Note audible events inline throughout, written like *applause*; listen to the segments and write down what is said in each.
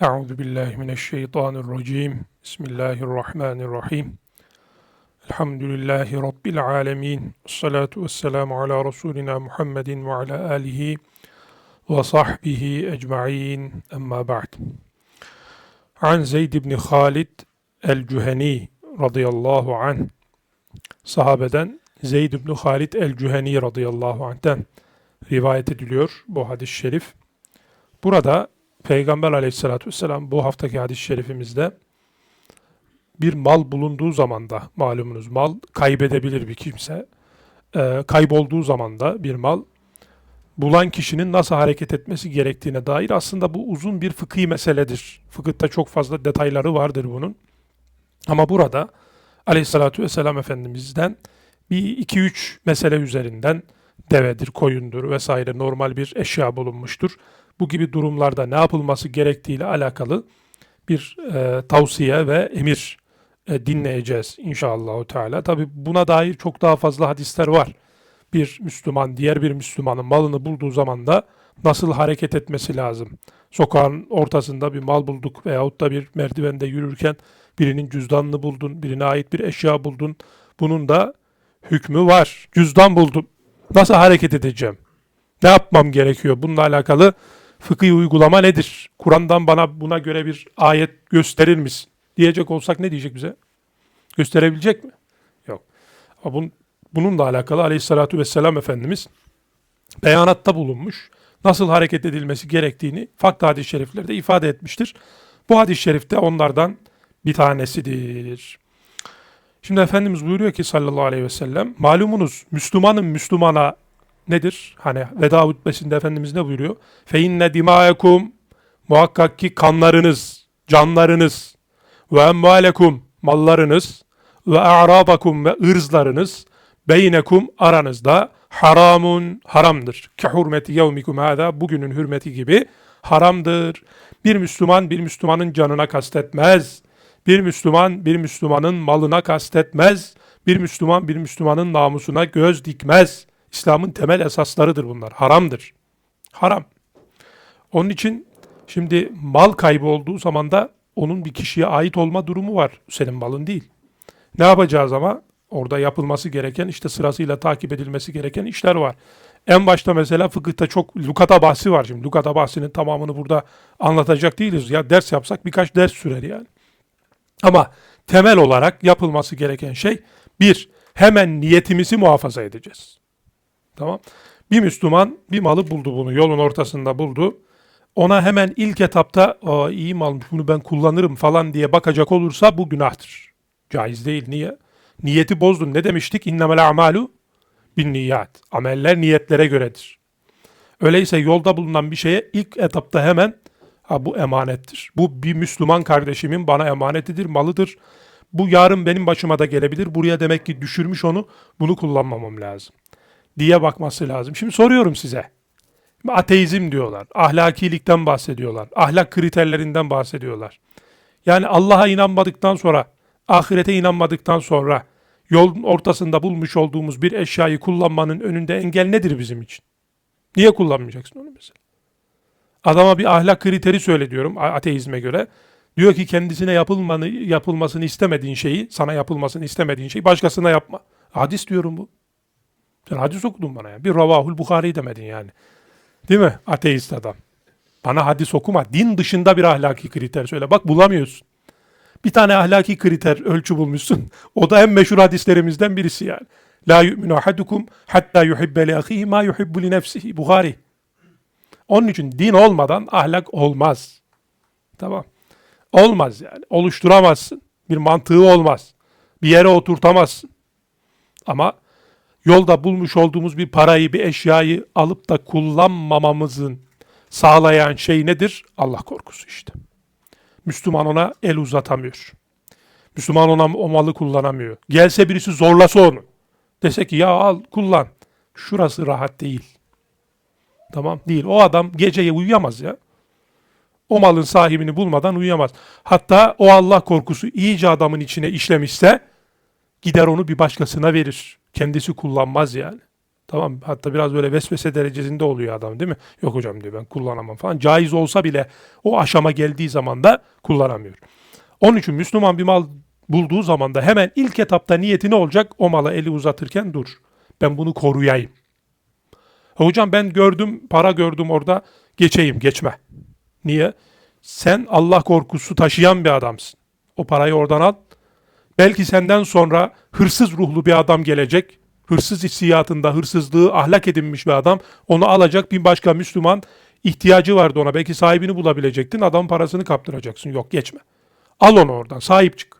Euzu billahi mineşşeytanirracim. Bismillahirrahmanirrahim. Elhamdülillahi rabbil alamin. Salatu vesselamu ala rasulina Muhammedin ve ala alihi ve sahbihi ecmaîn. Emma ba'd. An Zeyd ibn Halid el-Cüheni radıyallahu anh sahabeden Zeyd ibn Halid el-Cüheni radıyallahu anh'ten rivayet ediliyor bu hadis-i şerif. Burada Peygamber aleyhissalatü vesselam bu haftaki hadis-i şerifimizde bir mal bulunduğu zaman da malumunuz mal kaybedebilir bir kimse. Ee, kaybolduğu zaman da bir mal bulan kişinin nasıl hareket etmesi gerektiğine dair aslında bu uzun bir fıkhi meseledir. Fıkıhta çok fazla detayları vardır bunun. Ama burada aleyhissalatü vesselam Efendimiz'den bir iki üç mesele üzerinden devedir, koyundur vesaire normal bir eşya bulunmuştur bu gibi durumlarda ne yapılması gerektiğiyle alakalı bir e, tavsiye ve emir e, dinleyeceğiz inşallah Teala. Tabi buna dair çok daha fazla hadisler var. Bir Müslüman diğer bir Müslümanın malını bulduğu zaman da nasıl hareket etmesi lazım? Sokağın ortasında bir mal bulduk veyahut da bir merdivende yürürken birinin cüzdanını buldun, birine ait bir eşya buldun. Bunun da hükmü var. Cüzdan buldum. Nasıl hareket edeceğim? Ne yapmam gerekiyor? Bununla alakalı fıkhi uygulama nedir? Kur'an'dan bana buna göre bir ayet gösterir misin? Diyecek olsak ne diyecek bize? Gösterebilecek mi? Yok. Ama bunun, bununla alakalı aleyhissalatü vesselam Efendimiz beyanatta bulunmuş. Nasıl hareket edilmesi gerektiğini farklı hadis-i şeriflerde ifade etmiştir. Bu hadis-i şerifte onlardan bir tanesidir. Şimdi Efendimiz buyuruyor ki sallallahu aleyhi ve sellem, malumunuz Müslümanın Müslümana nedir? Hani veda hutbesinde Efendimiz ne buyuruyor? Fe inne dima'ekum muhakkak ki kanlarınız, canlarınız ve emmalekum mallarınız ve a'rabakum ve ırzlarınız beynekum aranızda haramun haramdır. Ki hurmeti yevmikum hâdâ bugünün hürmeti gibi haramdır. Bir Müslüman bir Müslümanın canına kastetmez. Bir Müslüman bir Müslümanın malına kastetmez. Bir Müslüman bir Müslümanın namusuna göz dikmez. İslam'ın temel esaslarıdır bunlar. Haramdır. Haram. Onun için şimdi mal kaybı olduğu zaman da onun bir kişiye ait olma durumu var. Senin malın değil. Ne yapacağız ama? Orada yapılması gereken işte sırasıyla takip edilmesi gereken işler var. En başta mesela fıkıhta çok lukata bahsi var şimdi. Lukata bahsinin tamamını burada anlatacak değiliz. Ya ders yapsak birkaç ders sürer yani. Ama temel olarak yapılması gereken şey bir, hemen niyetimizi muhafaza edeceğiz. Tamam. Bir Müslüman bir malı buldu bunu yolun ortasında buldu. Ona hemen ilk etapta iyi malmış bunu ben kullanırım falan diye bakacak olursa bu günahtır. Caiz değil. Niye? Niyeti bozdun. Ne demiştik? İnnemel amalu bin niyat. Ameller niyetlere göredir. Öyleyse yolda bulunan bir şeye ilk etapta hemen ha bu emanettir. Bu bir Müslüman kardeşimin bana emanetidir, malıdır. Bu yarın benim başıma da gelebilir. Buraya demek ki düşürmüş onu. Bunu kullanmamam lazım diye bakması lazım. Şimdi soruyorum size. Ateizm diyorlar. Ahlakilikten bahsediyorlar. Ahlak kriterlerinden bahsediyorlar. Yani Allah'a inanmadıktan sonra, ahirete inanmadıktan sonra yolun ortasında bulmuş olduğumuz bir eşyayı kullanmanın önünde engel nedir bizim için? Niye kullanmayacaksın onu mesela? Adama bir ahlak kriteri söyle diyorum ateizme göre. Diyor ki kendisine yapılmanı, yapılmasını istemediğin şeyi, sana yapılmasını istemediğin şeyi başkasına yapma. Hadis diyorum bu. Sen hadis okudun bana ya. Bir Ravahul Bukhari demedin yani. Değil mi? Ateist adam. Bana hadis okuma. Din dışında bir ahlaki kriter söyle. Bak bulamıyorsun. Bir tane ahlaki kriter ölçü bulmuşsun. O da en meşhur hadislerimizden birisi yani. La yu'minu ahadukum hatta yuhibbe li ahihi ma yuhibbu li nefsihi. Bukhari. Onun için din olmadan ahlak olmaz. Tamam. Olmaz yani. Oluşturamazsın. Bir mantığı olmaz. Bir yere oturtamazsın. Ama yolda bulmuş olduğumuz bir parayı, bir eşyayı alıp da kullanmamamızın sağlayan şey nedir? Allah korkusu işte. Müslüman ona el uzatamıyor. Müslüman ona o malı kullanamıyor. Gelse birisi zorlasa onu. Dese ki ya al kullan. Şurası rahat değil. Tamam değil. O adam geceye uyuyamaz ya. O malın sahibini bulmadan uyuyamaz. Hatta o Allah korkusu iyice adamın içine işlemişse gider onu bir başkasına verir. Kendisi kullanmaz yani. Tamam? Hatta biraz böyle vesvese derecesinde oluyor adam değil mi? Yok hocam diyor ben kullanamam falan. Caiz olsa bile o aşama geldiği zaman da kullanamıyor. Onun için Müslüman bir mal bulduğu zaman da hemen ilk etapta niyeti ne olacak? O mala eli uzatırken dur. Ben bunu koruyayım. Hocam ben gördüm, para gördüm orada. Geçeyim, geçme. Niye? Sen Allah korkusu taşıyan bir adamsın. O parayı oradan al. Belki senden sonra hırsız ruhlu bir adam gelecek. Hırsız hissiyatında hırsızlığı ahlak edinmiş bir adam. Onu alacak bir başka Müslüman ihtiyacı vardı ona. Belki sahibini bulabilecektin. Adam parasını kaptıracaksın. Yok geçme. Al onu oradan. Sahip çık.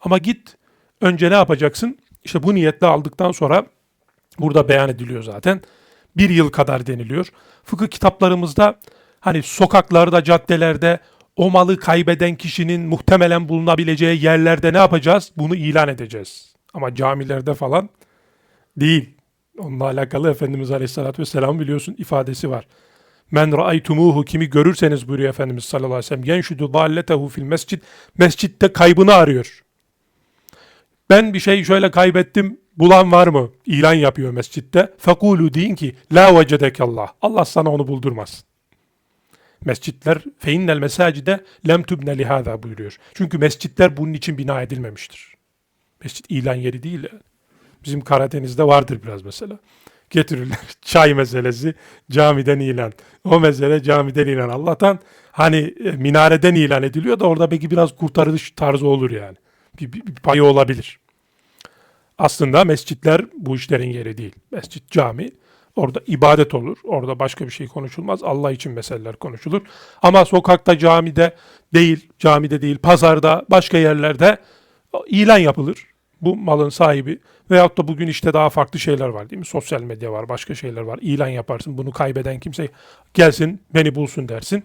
Ama git önce ne yapacaksın? İşte bu niyetle aldıktan sonra burada beyan ediliyor zaten. Bir yıl kadar deniliyor. Fıkıh kitaplarımızda hani sokaklarda, caddelerde o malı kaybeden kişinin muhtemelen bulunabileceği yerlerde ne yapacağız? Bunu ilan edeceğiz. Ama camilerde falan değil. Onunla alakalı Efendimiz Aleyhisselatü Vesselam biliyorsun ifadesi var. Men ra'aytumuhu kimi görürseniz buyuruyor Efendimiz sallallahu aleyhi ve sellem. Yenşudu dalletehu fil mescid. Mescitte kaybını arıyor. Ben bir şey şöyle kaybettim. Bulan var mı? İlan yapıyor mescitte. Fekulu deyin ki la vecedekallah. Allah sana onu buldurmaz. Mescitler feinnel mesacide lem tübne lihada buyuruyor. Çünkü mescitler bunun için bina edilmemiştir. Mescit ilan yeri değil yani. Bizim Karadeniz'de vardır biraz mesela. Getirirler *laughs* çay meselesi camiden ilan. O mesele camiden ilan. Allah'tan hani e, minareden ilan ediliyor da orada belki biraz kurtarış tarzı olur yani. Bir, bir, bir payı olabilir. Aslında mescitler bu işlerin yeri değil. Mescit cami Orada ibadet olur. Orada başka bir şey konuşulmaz. Allah için meseleler konuşulur. Ama sokakta, camide değil, camide değil, pazarda, başka yerlerde ilan yapılır. Bu malın sahibi veyahut da bugün işte daha farklı şeyler var değil mi? Sosyal medya var, başka şeyler var. İlan yaparsın. Bunu kaybeden kimse gelsin, beni bulsun dersin.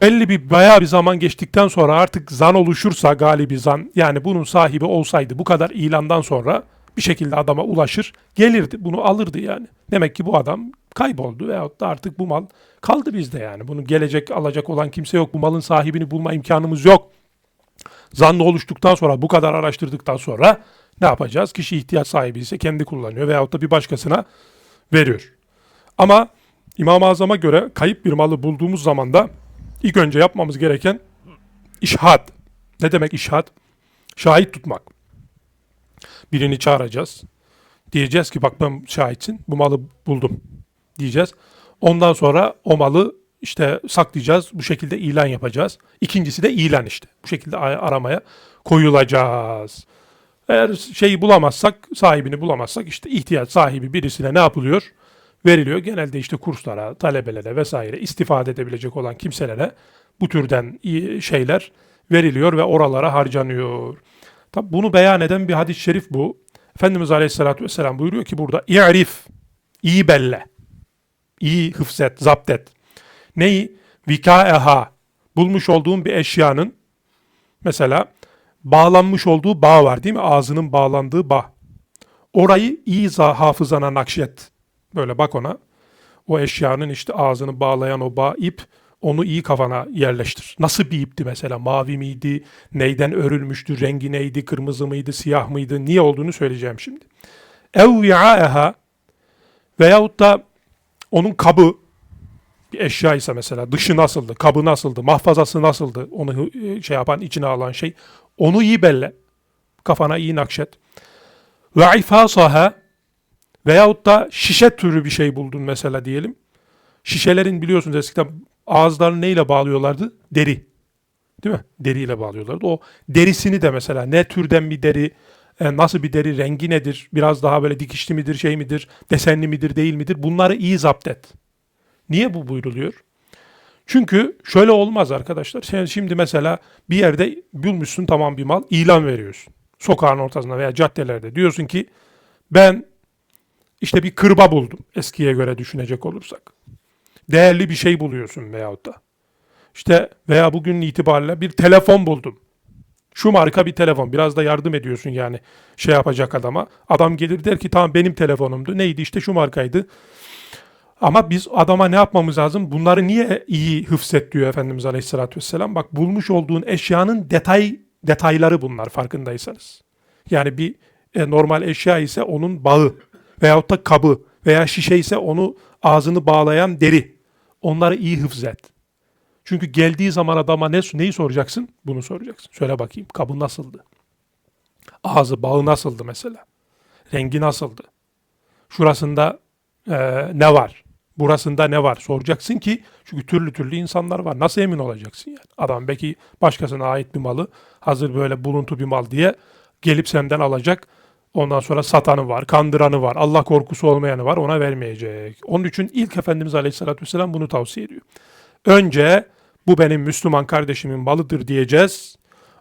Belli bir bayağı bir zaman geçtikten sonra artık zan oluşursa galibi zan yani bunun sahibi olsaydı bu kadar ilandan sonra bir şekilde adama ulaşır, gelirdi, bunu alırdı yani. Demek ki bu adam kayboldu veyahut da artık bu mal kaldı bizde yani. Bunu gelecek alacak olan kimse yok. Bu malın sahibini bulma imkanımız yok. Zanlı oluştuktan sonra, bu kadar araştırdıktan sonra ne yapacağız? Kişi ihtiyaç sahibi ise kendi kullanıyor veyahut da bir başkasına veriyor. Ama İmam-ı Azam'a göre kayıp bir malı bulduğumuz zaman da ilk önce yapmamız gereken işhad. Ne demek işhad? Şahit tutmak. Birini çağıracağız. Diyeceğiz ki bak ben şahitsin bu malı buldum diyeceğiz. Ondan sonra o malı işte saklayacağız. Bu şekilde ilan yapacağız. İkincisi de ilan işte. Bu şekilde aramaya koyulacağız. Eğer şeyi bulamazsak, sahibini bulamazsak işte ihtiyaç sahibi birisine ne yapılıyor? Veriliyor. Genelde işte kurslara, talebelere vesaire istifade edebilecek olan kimselere bu türden şeyler veriliyor ve oralara harcanıyor. Tabi bunu beyan eden bir hadis-i şerif bu. Efendimiz Aleyhisselatü Vesselam buyuruyor ki burada i'rif, iyi belle, iyi hıfzet, zapt et. Neyi? Vikaeha, bulmuş olduğun bir eşyanın mesela bağlanmış olduğu bağ var değil mi? Ağzının bağlandığı bağ. Orayı iyi hafızana nakşet. Böyle bak ona. O eşyanın işte ağzını bağlayan o bağ ip onu iyi kafana yerleştir. Nasıl bir ipti mesela? Mavi miydi? Neyden örülmüştü? Rengi neydi? Kırmızı mıydı? Siyah mıydı? Niye olduğunu söyleyeceğim şimdi. Ev vi'aeha veyahut da onun kabı bir eşya ise mesela dışı nasıldı, kabı nasıldı, mahfazası nasıldı, onu e, şey yapan, içine alan şey. Onu iyi belle. Kafana iyi nakşet. Ve ifasaha veyahut da şişe türü bir şey buldun mesela diyelim. Şişelerin biliyorsunuz eskiden ağızlarını neyle bağlıyorlardı? Deri. Değil mi? Deriyle bağlıyorlardı. O derisini de mesela ne türden bir deri, e, nasıl bir deri, rengi nedir, biraz daha böyle dikişli midir, şey midir, desenli midir, değil midir? Bunları iyi zapt et. Niye bu buyruluyor? Çünkü şöyle olmaz arkadaşlar. Sen şimdi mesela bir yerde bulmuşsun tamam bir mal, ilan veriyorsun. Sokağın ortasında veya caddelerde. Diyorsun ki ben işte bir kırba buldum eskiye göre düşünecek olursak değerli bir şey buluyorsun veyahut da. İşte veya bugün itibariyle bir telefon buldum. Şu marka bir telefon. Biraz da yardım ediyorsun yani şey yapacak adama. Adam gelir der ki tamam benim telefonumdu. Neydi işte şu markaydı. Ama biz adama ne yapmamız lazım? Bunları niye iyi hıfzet diyor Efendimiz Aleyhisselatü Vesselam. Bak bulmuş olduğun eşyanın detay detayları bunlar farkındaysanız. Yani bir e, normal eşya ise onun bağı. veyahut da kabı veya şişe ise onu ağzını bağlayan deri. Onları iyi hıfzet. Çünkü geldiği zaman adama ne, neyi soracaksın? Bunu soracaksın. Söyle bakayım kabı nasıldı? Ağzı, bağı nasıldı mesela? Rengi nasıldı? Şurasında e, ne var? Burasında ne var? Soracaksın ki çünkü türlü türlü insanlar var. Nasıl emin olacaksın yani? Adam belki başkasına ait bir malı hazır böyle buluntu bir mal diye gelip senden alacak. Ondan sonra satanı var, kandıranı var, Allah korkusu olmayanı var ona vermeyecek. Onun için ilk Efendimiz Aleyhisselatü Vesselam bunu tavsiye ediyor. Önce bu benim Müslüman kardeşimin malıdır diyeceğiz.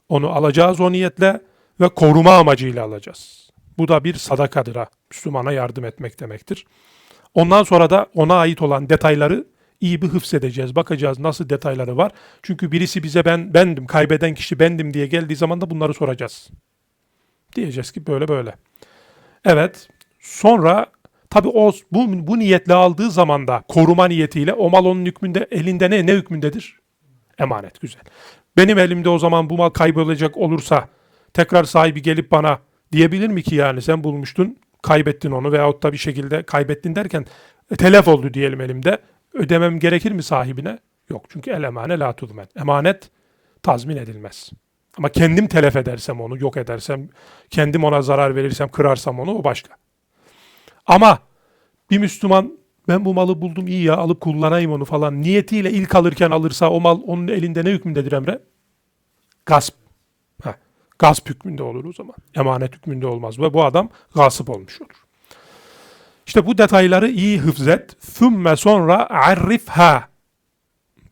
Onu alacağız o niyetle ve koruma amacıyla alacağız. Bu da bir sadakadır ha. Müslümana yardım etmek demektir. Ondan sonra da ona ait olan detayları iyi bir hıfzedeceğiz. Bakacağız nasıl detayları var. Çünkü birisi bize ben bendim, kaybeden kişi bendim diye geldiği zaman da bunları soracağız. Diyeceğiz ki böyle böyle. Evet. Sonra tabi o bu, bu niyetle aldığı zaman da koruma niyetiyle o mal onun hükmünde elinde ne ne hükmündedir? Emanet güzel. Benim elimde o zaman bu mal kaybolacak olursa tekrar sahibi gelip bana diyebilir mi ki yani sen bulmuştun kaybettin onu veyahut da bir şekilde kaybettin derken e, telef oldu diyelim elimde. Ödemem gerekir mi sahibine? Yok çünkü el emane la tudmen. Emanet tazmin edilmez. Ama kendim telef edersem onu, yok edersem, kendim ona zarar verirsem, kırarsam onu o başka. Ama bir Müslüman ben bu malı buldum iyi ya alıp kullanayım onu falan niyetiyle ilk alırken alırsa o mal onun elinde ne hükmündedir Emre? Gasp. Heh, gasp hükmünde olur o zaman. Emanet hükmünde olmaz ve bu adam gasp olmuş olur. İşte bu detayları iyi hıfzet. Thümme sonra arifha.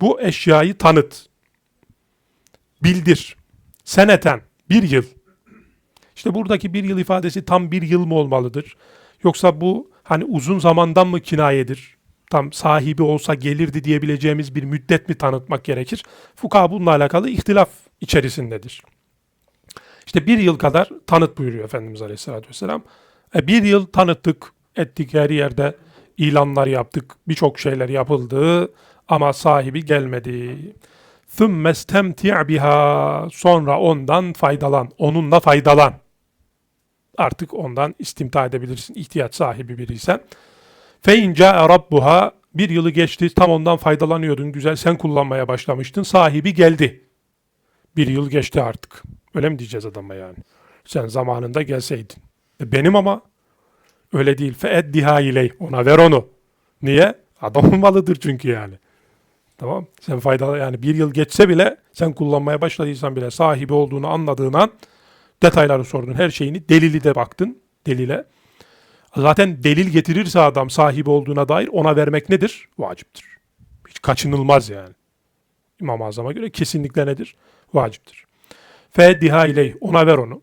Bu eşyayı tanıt. Bildir. Seneten. Bir yıl. İşte buradaki bir yıl ifadesi tam bir yıl mı olmalıdır? Yoksa bu hani uzun zamandan mı kinayedir? Tam sahibi olsa gelirdi diyebileceğimiz bir müddet mi tanıtmak gerekir? Fuka bununla alakalı ihtilaf içerisindedir. İşte bir yıl kadar tanıt buyuruyor Efendimiz Aleyhisselatü Vesselam. E, bir yıl tanıttık, ettik her yerde ilanlar yaptık, birçok şeyler yapıldı ama sahibi gelmedi. ثُمَّ اسْتَمْتِعْ biha Sonra ondan faydalan, onunla faydalan. Artık ondan istimta edebilirsin ihtiyaç sahibi biriysen. فَاِنْ جَاءَ رَبُّهَا Bir yılı geçti, tam ondan faydalanıyordun, güzel sen kullanmaya başlamıştın, sahibi geldi. Bir yıl geçti artık. Öyle mi diyeceğiz adama yani? Sen zamanında gelseydin. E benim ama öyle değil. فَاَدِّهَا iley. Ona ver onu. Niye? Adamın malıdır çünkü yani. Tamam. Sen faydalı yani bir yıl geçse bile sen kullanmaya başladıysan bile sahibi olduğunu anladığın an detayları sordun. Her şeyini delili de baktın delile. Zaten delil getirirse adam sahibi olduğuna dair ona vermek nedir? Vaciptir. Hiç kaçınılmaz yani. İmam-ı Azam'a göre kesinlikle nedir? Vaciptir. Feddiha ileyh. Ona ver onu.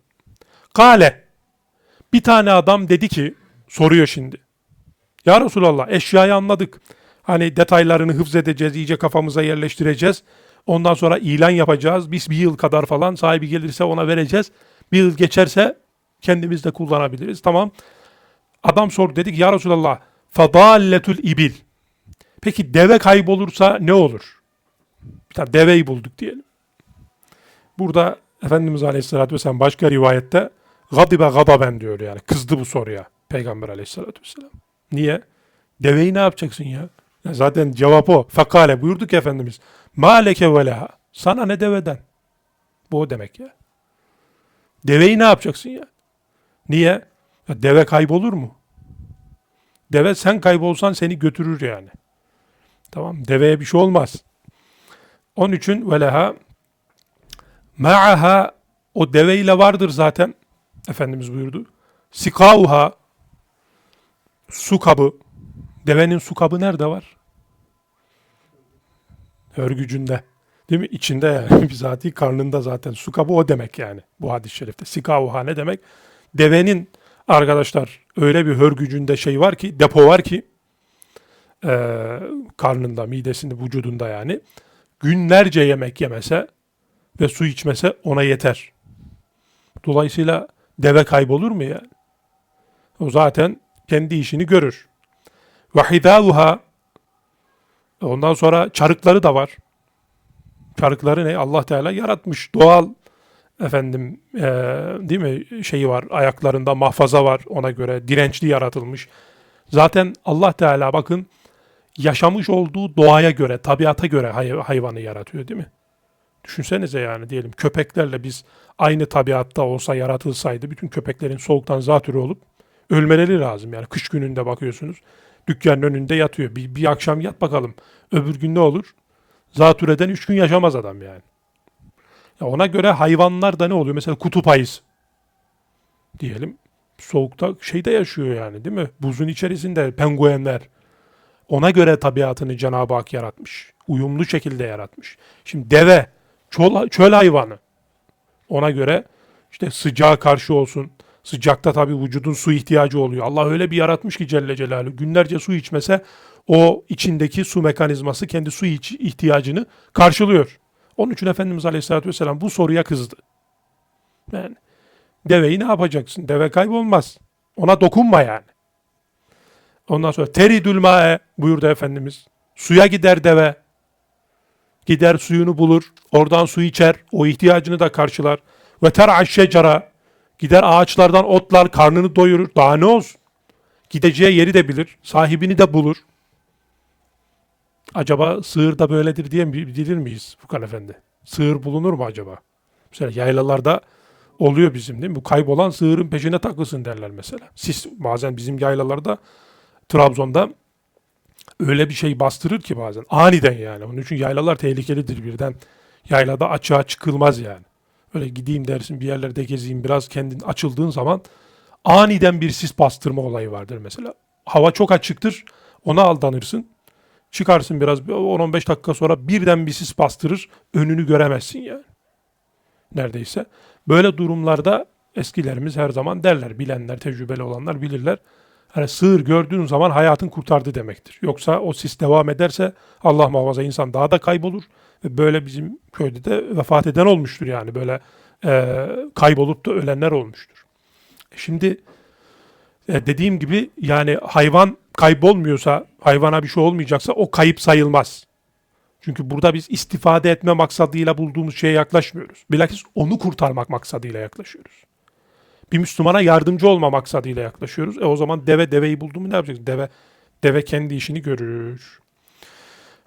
Kale. Bir tane adam dedi ki, soruyor şimdi. Ya Resulallah eşyayı anladık. Hani detaylarını hıfz edeceğiz, iyice kafamıza yerleştireceğiz. Ondan sonra ilan yapacağız. Biz bir yıl kadar falan sahibi gelirse ona vereceğiz. Bir yıl geçerse kendimiz de kullanabiliriz. Tamam. Adam sordu dedik ya Resulallah fadalletül ibil. Peki deve kaybolursa ne olur? Bir tane deveyi bulduk diyelim. Burada Efendimiz Aleyhisselatü Vesselam başka rivayette gadibe gadaben diyor yani. Kızdı bu soruya Peygamber Aleyhisselatü Vesselam. Niye? Deveyi ne yapacaksın ya? Zaten cevap o. Fakale buyurduk Efendimiz. Maleke ve leha. Sana ne deveden? Bu o demek ya. Deveyi ne yapacaksın ya? Niye? Ya deve kaybolur mu? Deve sen kaybolsan seni götürür yani. Tamam Deveye bir şey olmaz. Onun için veleha ma'aha o deveyle vardır zaten. Efendimiz buyurdu. Sikauha su kabı. Devenin su kabı nerede var? Hörgücünde. Değil mi? İçinde yani. *laughs* Bizatihi karnında zaten. Su kabı o demek yani. Bu hadis-i şerifte. Sikauha ne demek? Devenin arkadaşlar öyle bir hörgücünde şey var ki, depo var ki e, karnında, midesinde, vücudunda yani günlerce yemek yemese ve su içmese ona yeter. Dolayısıyla deve kaybolur mu yani? O zaten kendi işini görür. Vahidavuha ondan sonra çarıkları da var. Çarıkları ne? Allah Teala yaratmış. Doğal efendim e, değil mi şeyi var ayaklarında mahfaza var ona göre dirençli yaratılmış. Zaten Allah Teala bakın yaşamış olduğu doğaya göre, tabiata göre hay- hayvanı yaratıyor değil mi? Düşünsenize yani diyelim köpeklerle biz aynı tabiatta olsa yaratılsaydı bütün köpeklerin soğuktan zatürre olup ölmeleri lazım. Yani kış gününde bakıyorsunuz dükkanın önünde yatıyor. Bir, bir akşam yat bakalım öbür gün ne olur? Zatürreden üç gün yaşamaz adam yani. Ya ona göre hayvanlar da ne oluyor? Mesela kutup ayısı diyelim. Soğukta şeyde yaşıyor yani değil mi? Buzun içerisinde penguenler. Ona göre tabiatını Cenab-ı Hak yaratmış. Uyumlu şekilde yaratmış. Şimdi deve, çöl, çöl hayvanı. Ona göre işte sıcağa karşı olsun. Sıcakta tabii vücudun su ihtiyacı oluyor. Allah öyle bir yaratmış ki Celle Celaluhu. Günlerce su içmese o içindeki su mekanizması kendi su ihtiyacını karşılıyor. Onun için Efendimiz Aleyhisselatü Vesselam bu soruya kızdı. Yani deveyi ne yapacaksın? Deve kaybolmaz. Ona dokunma yani. Ondan sonra teridül ma'e buyurdu Efendimiz. Suya gider deve. Gider suyunu bulur. Oradan su içer. O ihtiyacını da karşılar. Ve ter'aş şecara. Gider ağaçlardan otlar. Karnını doyurur. Daha ne olsun? Gideceği yeri de bilir. Sahibini de bulur. Acaba sığır da böyledir diye mi bilir miyiz Furkan Efendi? Sığır bulunur mu acaba? Mesela yaylalarda oluyor bizim değil mi? Bu kaybolan sığırın peşine takılsın derler mesela. Siz bazen bizim yaylalarda Trabzon'da öyle bir şey bastırır ki bazen. Aniden yani. Onun için yaylalar tehlikelidir birden. Yaylada açığa çıkılmaz yani. Öyle gideyim dersin bir yerlerde gezeyim biraz kendin açıldığın zaman aniden bir sis bastırma olayı vardır mesela. Hava çok açıktır. Ona aldanırsın. Çıkarsın biraz 10-15 dakika sonra birden bir sis bastırır. Önünü göremezsin yani. Neredeyse. Böyle durumlarda eskilerimiz her zaman derler. Bilenler, tecrübeli olanlar bilirler. Hani sığır gördüğün zaman hayatın kurtardı demektir. Yoksa o sis devam ederse Allah muhafaza insan daha da kaybolur. Böyle bizim köyde de vefat eden olmuştur yani. Böyle e, kaybolup da ölenler olmuştur. Şimdi e, dediğim gibi yani hayvan kaybolmuyorsa, hayvana bir şey olmayacaksa o kayıp sayılmaz. Çünkü burada biz istifade etme maksadıyla bulduğumuz şeye yaklaşmıyoruz. Bilakis onu kurtarmak maksadıyla yaklaşıyoruz. Bir Müslümana yardımcı olma maksadıyla yaklaşıyoruz. E o zaman deve deveyi buldu mu ne yapacaksın? Deve deve kendi işini görür.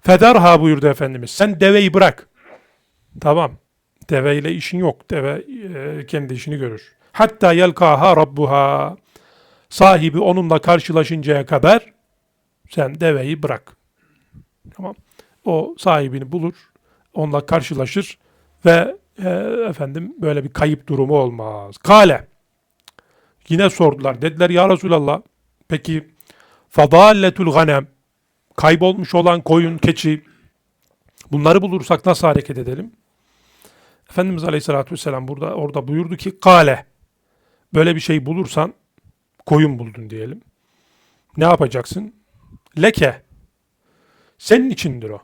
Fedarha buyurdu Efendimiz. Sen deveyi bırak. Tamam. Deveyle işin yok. Deve e, kendi işini görür. Hatta yelkaha rabbuha. Sahibi onunla karşılaşıncaya kadar sen deveyi bırak. Tamam. O sahibini bulur. Onunla karşılaşır ve e, efendim böyle bir kayıp durumu olmaz. Kale. Yine sordular. Dediler ya Resulallah peki fadalletul ganem kaybolmuş olan koyun, keçi bunları bulursak nasıl hareket edelim? Efendimiz Aleyhisselatü Vesselam burada orada buyurdu ki kale böyle bir şey bulursan koyun buldun diyelim. Ne yapacaksın? Leke. Senin içindir o.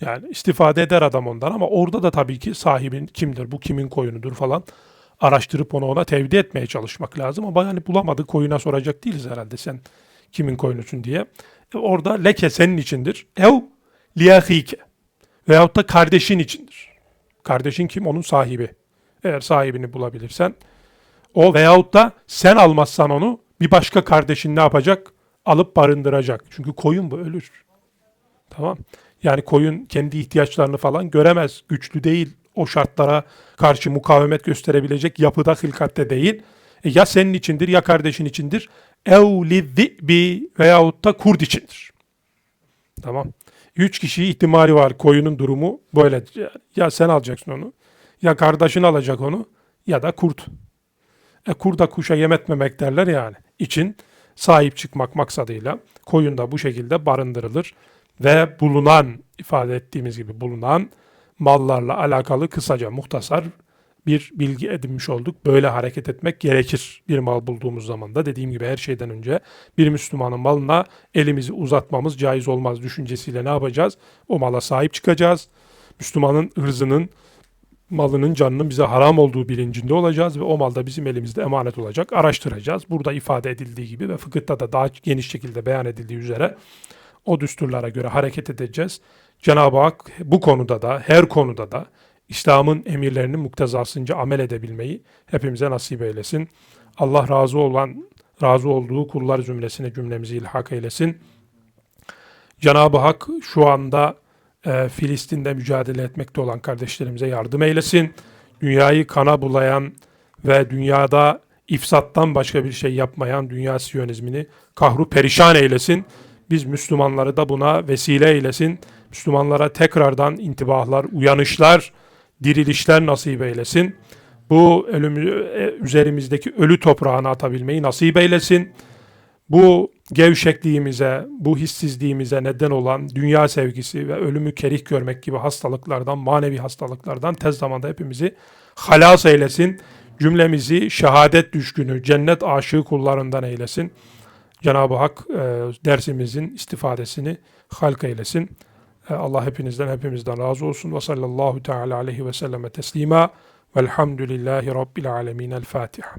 Yani istifade eder adam ondan ama orada da tabii ki sahibin kimdir, bu kimin koyunudur falan araştırıp onu ona tevdi etmeye çalışmak lazım. Ama yani bulamadı koyuna soracak değiliz herhalde sen kimin koyunusun diye. Orada leke senin içindir. Ev liyahike. Veyahut da kardeşin içindir. Kardeşin kim? Onun sahibi. Eğer sahibini bulabilirsen o veyahut da sen almazsan onu bir başka kardeşin ne yapacak? Alıp barındıracak. Çünkü koyun bu ölür. Tamam. Yani koyun kendi ihtiyaçlarını falan göremez. Güçlü değil. O şartlara karşı mukavemet gösterebilecek yapıda, hilkatte değil. E ya senin içindir ya kardeşin içindir. Evlizzibi veyahut da kurd içindir. Tamam. Üç kişi ihtimali var koyunun durumu böyle. Ya sen alacaksın onu, ya kardeşin alacak onu ya da kurt. E kurda kuşa yem etmemek derler yani. İçin sahip çıkmak maksadıyla koyun da bu şekilde barındırılır ve bulunan ifade ettiğimiz gibi bulunan mallarla alakalı kısaca muhtasar bir bilgi edinmiş olduk. Böyle hareket etmek gerekir bir mal bulduğumuz zaman da dediğim gibi her şeyden önce bir Müslümanın malına elimizi uzatmamız caiz olmaz düşüncesiyle ne yapacağız? O mala sahip çıkacağız. Müslümanın hırzının, malının, canının bize haram olduğu bilincinde olacağız ve o mal da bizim elimizde emanet olacak. Araştıracağız. Burada ifade edildiği gibi ve fıkıhta da daha geniş şekilde beyan edildiği üzere o düsturlara göre hareket edeceğiz. Cenab-ı Hak bu konuda da her konuda da İslam'ın emirlerinin muktezasınca amel edebilmeyi hepimize nasip eylesin. Allah razı olan, razı olduğu kullar zümresine cümlemizi ilhak eylesin. Cenab-ı Hak şu anda e, Filistin'de mücadele etmekte olan kardeşlerimize yardım eylesin. Dünyayı kana bulayan ve dünyada ifsattan başka bir şey yapmayan dünya siyonizmini kahru perişan eylesin. Biz Müslümanları da buna vesile eylesin. Müslümanlara tekrardan intibahlar, uyanışlar, dirilişler nasip eylesin. Bu ölümü, e, üzerimizdeki ölü toprağını atabilmeyi nasip eylesin. Bu gevşekliğimize, bu hissizliğimize neden olan dünya sevgisi ve ölümü kerih görmek gibi hastalıklardan, manevi hastalıklardan tez zamanda hepimizi halas eylesin. Cümlemizi şehadet düşkünü, cennet aşığı kullarından eylesin. Cenab-ı Hak e, dersimizin istifadesini halk eylesin. E, Allah hepinizden hepimizden razı olsun. Ve sallallahu teala aleyhi ve selleme teslima. Velhamdülillahi Rabbil alemin. El Fatiha.